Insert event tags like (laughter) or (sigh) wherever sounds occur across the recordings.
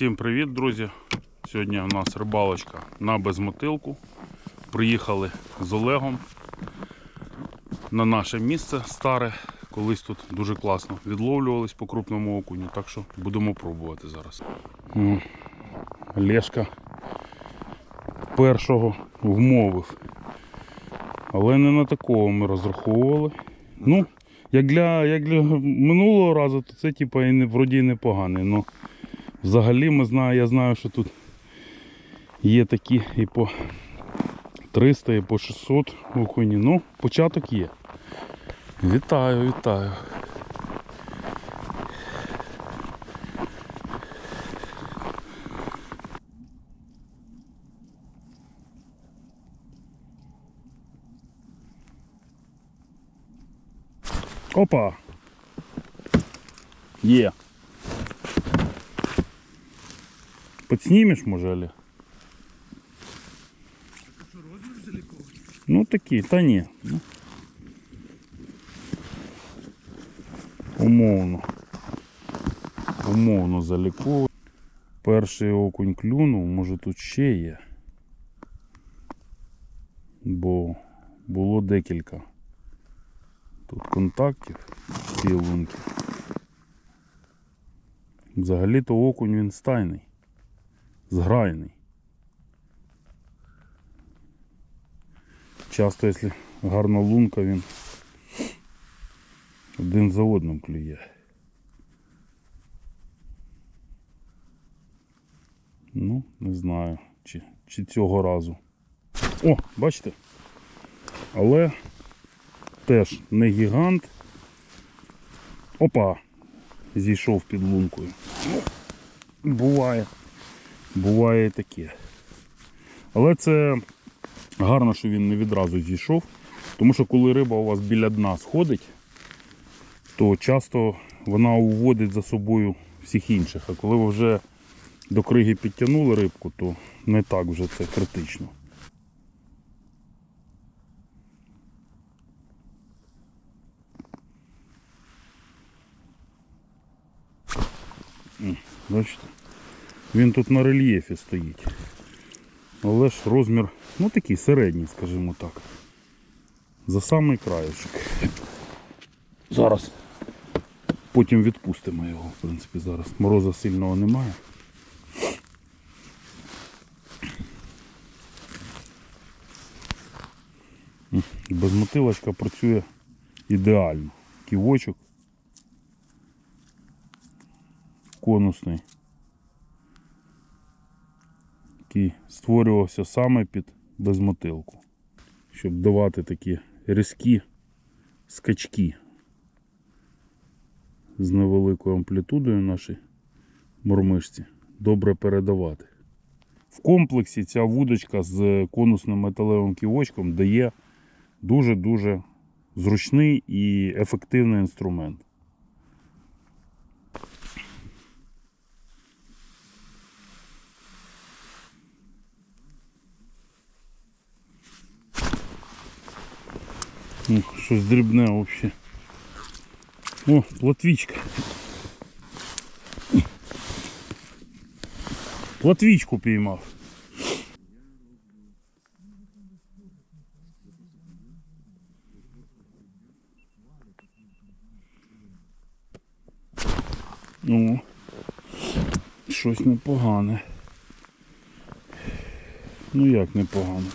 Всім привіт, друзі! Сьогодні у нас рибалочка на безмотилку. Приїхали з Олегом на наше місце старе. Колись тут дуже класно відловлювались по крупному окуню, так що будемо пробувати зараз. Лешка першого вмовив. Але не на такого ми розраховували. Ну, як для, як для минулого разу, то це типа і не, вроді непоганий. Но взагалі ми знаю, я знаю, що тут є такі і по 300, і по 600 окуні. Ну, початок є. Вітаю, вітаю. Опа! Є. Подснімеш, може, Олег? Ну такі, та ні. Ну. Умовно. Умовно заліковує. Перший окунь клюнув, може тут ще є. Бо було декілька тут контактів лунки. Взагалі-то окунь він стайний, зграйний. Часто, якщо гарна лунка, він один за одним клює. Ну, не знаю, чи, чи цього разу. О, бачите? Але теж не гігант. Опа! Зійшов під лункою. Буває. Буває таке. Але це гарно, що він не відразу зійшов. Тому що коли риба у вас біля дна сходить, то часто вона уводить за собою всіх інших. А коли ви вже до криги підтягнули рибку, то не так вже це критично. Бачите? Він тут на рельєфі стоїть. Але ж розмір, ну такий середній, скажімо так. За самий краєшок. Зараз потім відпустимо його, в принципі, зараз. Мороза сильного немає. Безмотилочка працює ідеально. Ківочок конусний. Який створювався саме під безмотилку. Щоб давати такі різкі скачки з невеликою амплітудою нашій мормишці. Добре передавати. В комплексі ця вудочка з конусним металевим ківочком дає дуже-дуже зручний і ефективний інструмент. Ну, щось дрібне взагалі. О, платвічка. Платвічку піймав. Ну, щось непогане. Ну як непогане?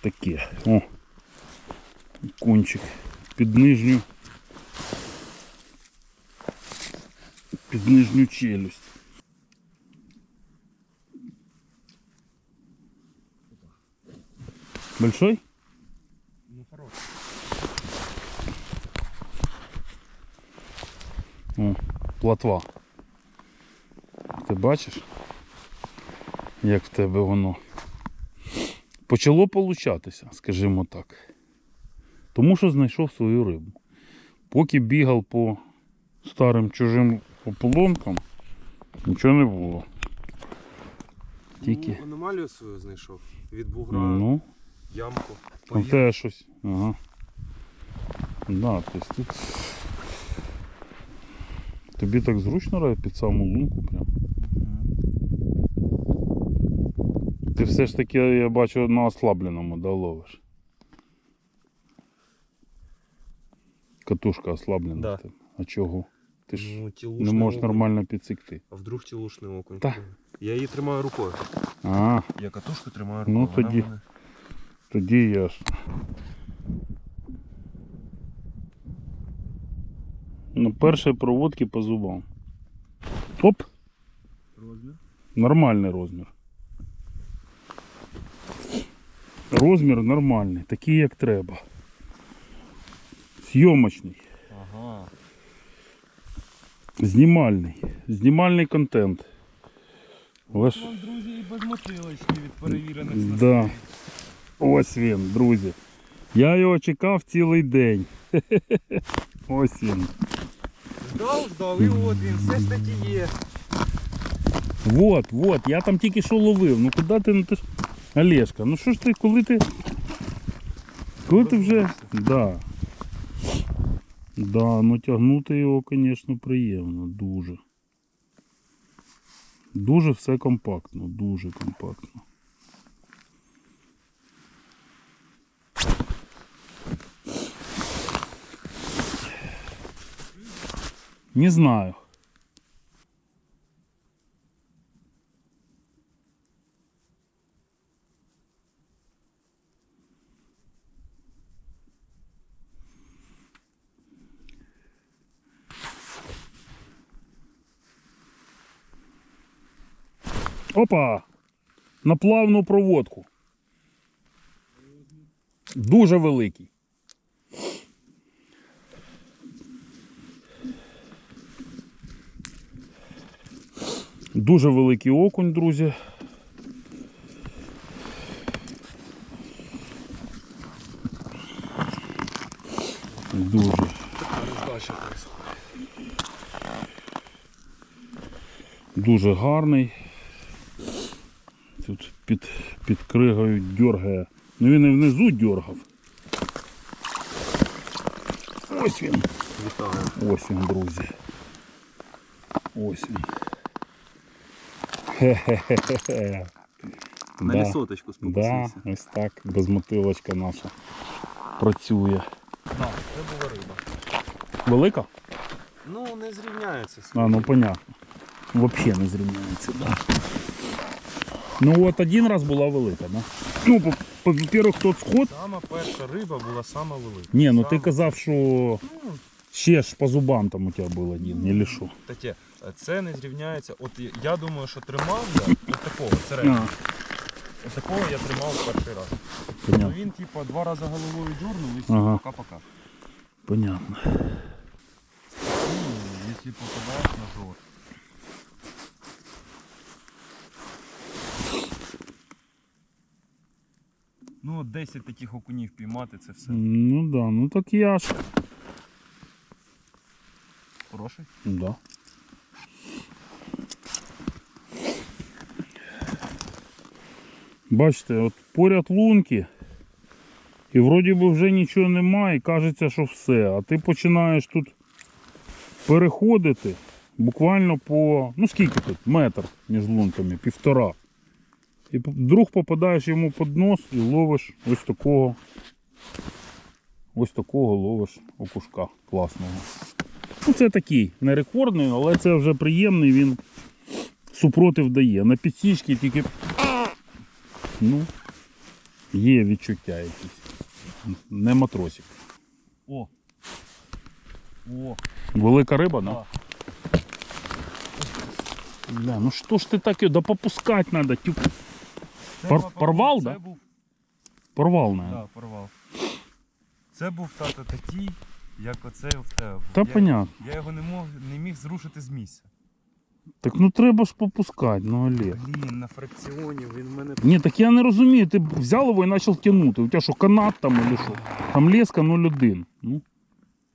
Таке. О кончик під нижню під нижню челюсть. Большой? Ну хорош. О, платва. Ти бачиш, як в тебе воно почало получатися, скажімо так. Тому що знайшов свою рибу. Поки бігав по старим чужим ополонкам, нічого не було. Тільки. Ну, аномалію свою знайшов. Від бугра, Ну, ямку. в тебе щось. Ага. Да, тобто тут. Тобі так зручно грає під саму лунку прям. Ти все ж таки, я бачу, на ослабленому да, ловиш. Катушка ослаблена. Да. А чого? Ти ж Ну, не можеш окунь. нормально підсікти. А вдруг тілушний окунь? Та. Я її тримаю рукою. А, Я катушку тримаю Ну, рукою. вона тоді. мене- тоді ясно. Ну, перші проводки по зубам. Оп! Розмір? Нормальний розмір. Розмір нормальний, такий як треба. Зйомочний, Ага. знімальний, знімальний контент. Але ж, Вам, друзі, і без мотилочки від перевірених да. Ось він, друзі. Я його чекав цілий день. (laughs) Ось він. Ждав, ждав, і от він все ж таки є. Вот, вот, я там тільки що ловив. Ну куди ти, ну ти ж. Олешка, ну що ж ти, коли ти. Коли ти вже. Да. Да, ну тягнути його, звісно, приємно, дуже. Дуже все компактно, дуже компактно. Не знаю. Опа! На плавну проводку. Дуже великий. Дуже великий окунь, друзі. Дуже. Дуже гарний. Тут під, під кригою дьоргає. Ну він і внизу дьоргав. Ось він. Вітаю. Ось він, друзі. Ось він. Хе-хе-хе-хе. На Да. лісоточку Да, ось так, безмотилочка наша працює. Так, це була риба. Велика? Ну, не зрівняється з А, ну понятно. Вообще не зрівняється, да. Ну от один раз була велика, да? Ну, по- по- тот сход. Сама перша риба була сама велика. Ні, ну ти казав, що Ну, ще ж по зубам там у тебе був один, или що? таке, е, це не зрівняється. От я- думаю, що тримав я от такого середнього. От такого я тримав перший раз. Ну він, типа, два рази головою дюрнув і все, Ага. пока-пока. Понятно. Ну, Якщо попадаєш на жор. Ну, от 10 таких окунів піймати, це все. Ну да, ну так я ж. Хороший. Да. Бачите, от поряд лунки, і вроді би вже нічого немає, і кажеться, що все. А ти починаєш тут переходити буквально по. Ну скільки тут? Метр між лунками, півтора. І вдруг попадаєш йому під нос і ловиш ось такого. Ось такого ловиш окушка класного. Ну, це такий не рекордний, але це вже приємний, він супротив дає. На підсічки тільки ну, є відчуття якісь. Не матросик. О! О! Велика риба, да? Да. Бля, ну що ж ти таке? Да попускати треба. Тюк. Пор- порвал, це да? Був, Порвав на. да, порвав. Це був тато такий, як оцей в тебе. був. Та я, понятно. я його не, мог, не міг зрушити з місця. Так ну треба ж попускати, ну Олег. Блін, на фракціоні він в мене. Ні, так я не розумію, ти взяв його і почав тягнути. У тебе що, канат там или що? Там леска 0,1. Ну.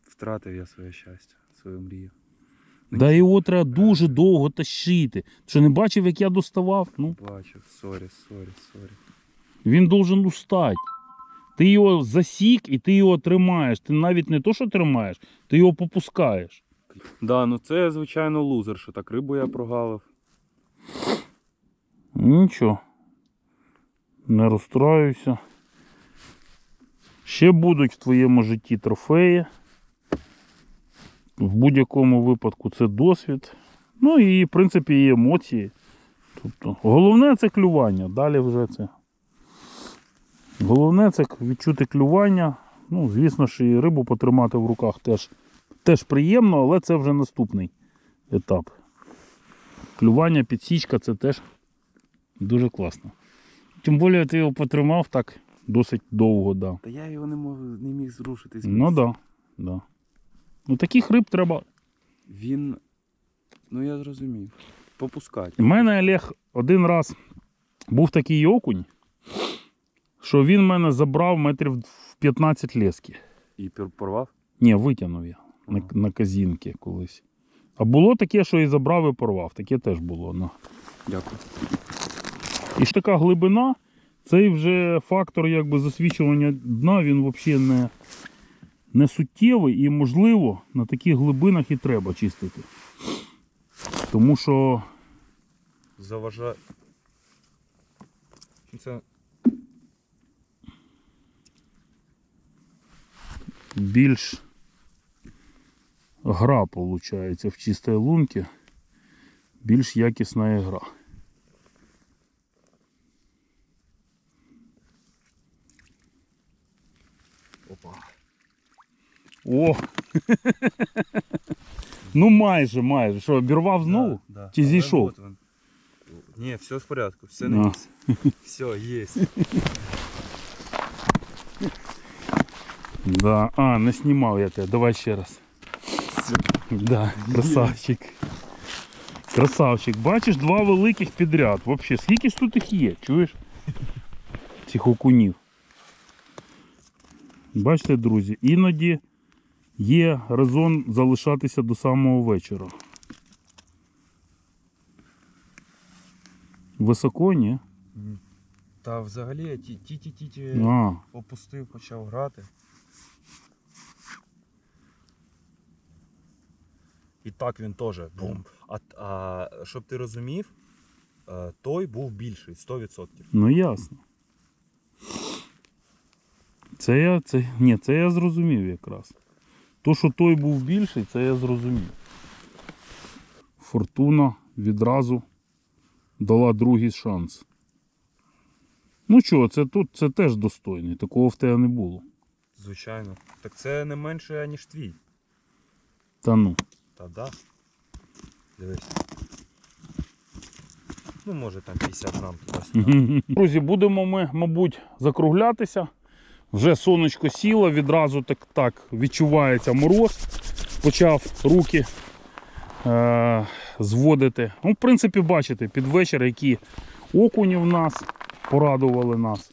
Втратив я своє щастя, свою мрію. Да його треба дуже довго тащити. Що не бачив, як я доставав? Ну, Бачив, сорі, сорі, сорі. він должен устати. Ти його засік і ти його тримаєш. Ти навіть не то, що тримаєш, ти його попускаєш. Да, ну це звичайно лузер, що так рибу я прогавив. Нічого. Не розстраюся. Ще будуть в твоєму житті трофеї. В будь-якому випадку це досвід. Ну і, в принципі, і емоції. Тобто, головне це клювання. Далі вже це. Головне це відчути клювання. Ну, звісно ж, і рибу потримати в руках теж, теж приємно, але це вже наступний етап. Клювання, підсічка це теж дуже класно. Тим більше ти його потримав так досить довго, да. Та я його не можу, не міг зрушити Ну місця. да, да. Ну таких риб треба. Він. Ну я зрозумів. Попускати. У мене Олег один раз був такий окунь, що він мене забрав метрів в 15 лески. І порвав? Ні, витягнув я на, на казінки колись. А було таке, що і забрав, і порвав. Таке теж було. Ну. Дякую. І ж така глибина, цей вже фактор якби, засвічування дна, він взагалі не, не суттєвий і, можливо, на таких глибинах і треба чистити. Тому що Заважає. Це більш гра виходить в чистій лунці, більш якісна гра. О! ну майже, майже. Що, обірвав знову? Да, да. Чи Але зійшов? от він. Ні, все в порядку, все А. на місці. Все, є. Да. А, не знімав я тебе. Давай ще раз. Да, красавчик. Красавчик. Бачиш, два великих підряд. Вообще, скільки ж тут їх є, чуєш? Цих окунів. Бачите, друзі, іноді є резон залишатися до самого вечора. Високо, ні? Та взагалі я ті- ті-ті-ті А, опустив, почав грати. І так він теж бум. А, а щоб ти розумів, е, той був більший, 100%. ну ясно. Це я, це, ні, це я зрозумів якраз. То, що той був більший, це я зрозумів. Фортуна відразу дала другий шанс. Ну що, це тут це теж достойний. Такого в тебе не було. Звичайно. Так це не менше, ніж твій. Та ну. Та да. Дивись. Ну, може там 50 грам. Друзі, будемо ми, мабуть, закруглятися. Вже сонечко сіло, відразу так, так відчувається мороз. Почав руки е- зводити. Ну, в принципі, бачите, під вечір, які окуні в нас порадували нас.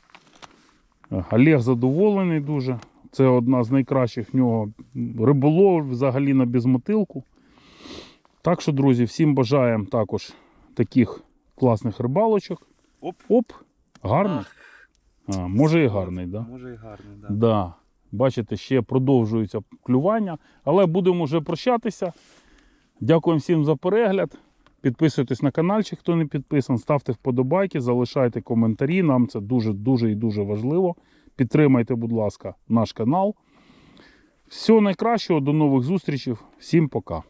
Е, Олег задоволений дуже. Це одна з найкращих в нього риболов взагалі на безмотилку. Так що, друзі, всім бажаємо також таких класних рибалочок. Оп. Оп, гарний. А, може і гарний, так? Да? Може і гарний, так. Да. Бачите, ще продовжується клювання, але будемо вже прощатися. Дякуємо всім за перегляд. Підписуйтесь на каналчик, хто не підписан, ставте вподобайки, залишайте коментарі. Нам це дуже-дуже і дуже важливо. Підтримайте, будь ласка, наш канал. Всього найкращого, до нових зустрічей. Всім пока.